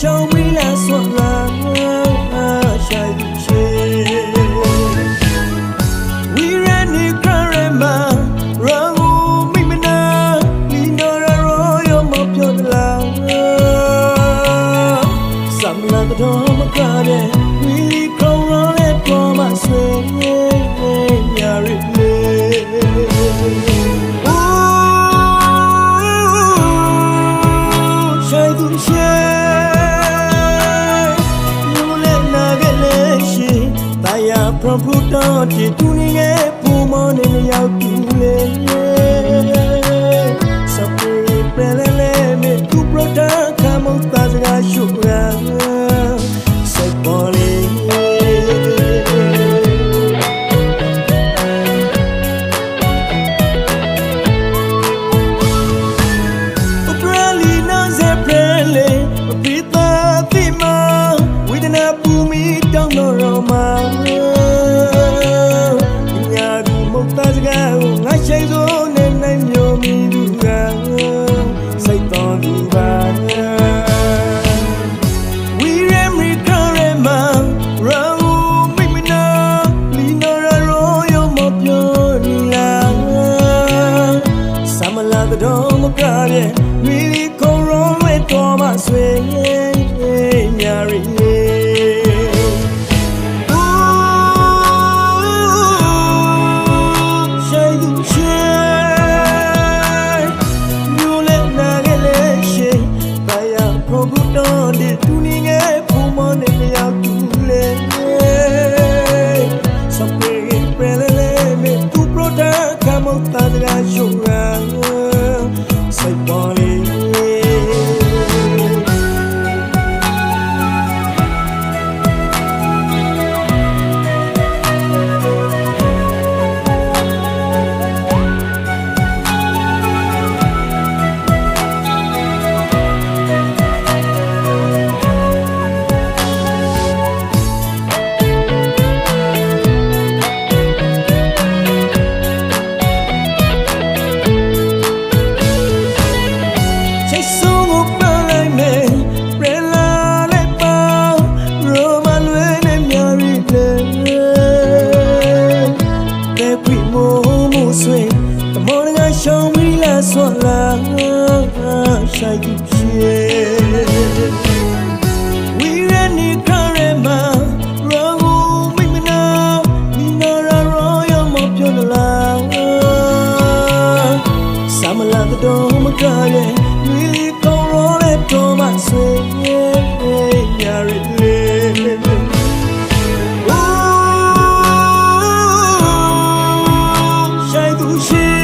show me less what ဒီဒုနီရဲ့ပူမနေရောက်ပြီလေစပရီပရလလေမေသူပရတာကမောတာစကားရှုရာစိတ်ပေါ်လေပူမီတောင်းတော်မှာ помилка для? ဆိုင်ပြေဝီရနီခရမရောဂူမိမနာမိနာရာရောယမပြောမလာဆမလာတော့မကလည်းဝီကောင်းရောတဲ့တော်မဆွေရဲ့ညာရီလေး Shai du shai